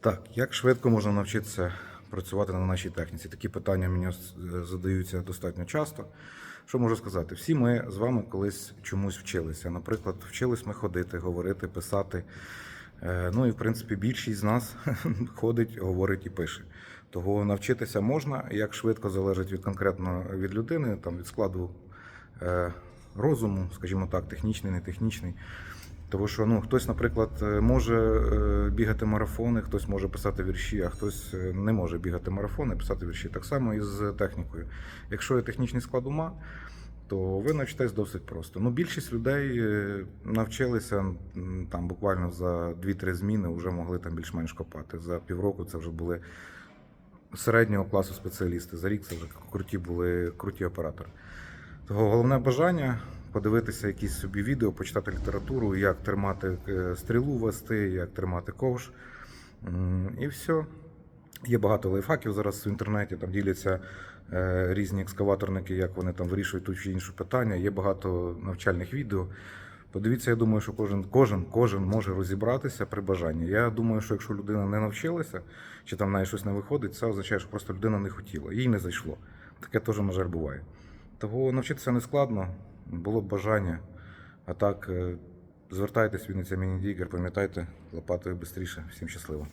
Так, як швидко можна навчитися працювати на нашій техніці? Такі питання мені е, задаються достатньо часто. Що можу сказати? Всі ми з вами колись чомусь вчилися. Наприклад, вчились ми ходити, говорити, писати. Е, Ну і в принципі більшість з нас ходить, говорить і пише. Того навчитися можна, як швидко залежить від конкретно від людини, там від складу е, розуму, скажімо так, технічний, не технічний. Тому що ну, хтось, наприклад, е, може е, бігати марафони, хтось може писати вірші, а хтось е, не може бігати марафони, писати вірші. Так само і з технікою. Якщо є технічний склад ума, то ви навчитесь досить просто. Ну, більшість людей навчилися там буквально за 2-3 зміни, вже могли там більш-менш копати. За півроку це вже були середнього класу спеціалісти. За рік це вже круті були круті оператори. Того головне бажання подивитися якісь собі відео, почитати літературу, як тримати е, стрілу вести, як тримати ковш. І все. Є багато лайфхаків зараз в інтернеті, там діляться е, різні екскаваторники, як вони там вирішують ту чи інше питання. Є багато навчальних відео. Подивіться, я думаю, що кожен, кожен, кожен може розібратися при бажанні. Я думаю, що якщо людина не навчилася, чи там в неї щось не виходить, це означає, що просто людина не хотіла, їй не зайшло. Таке теж, на жаль, буває. Того навчитися не складно, було б бажання. А так, е, звертайтесь, Вінниця Міні-Дігер, пам'ятайте, лопатою швидше. Всім щасливо.